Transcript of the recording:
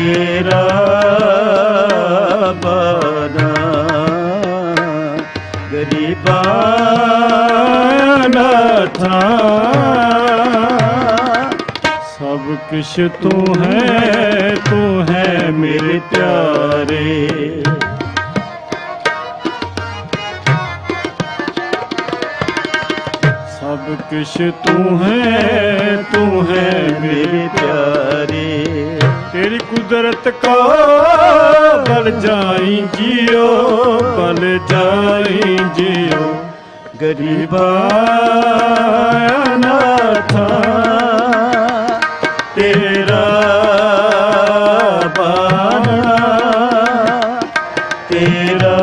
ਤੇਰਾ ਬਨਾ ਗਰੀਬਾਂ ਨਾ ਥਾ। ਸਭ ਕਿਛ ਤੂੰ ਹੈ ਤੂੰ ਹੈ ਮੇਰੇ ਪਿਆਰੇ। ਸਭ ਕਿਛ ਤੂੰ ਹੈ, ਤੂੰ ਕੁਦਰਤ ਕੋ ਬਲ ਜਾਈ ਜਿਓ ਬਲ ਜਾਈ ਜਿਓ। ਗਰੀਬਾ ਅਨਾਥਾ ਤੇਰਾ ਬਾਣਾ ਤੇਰਾ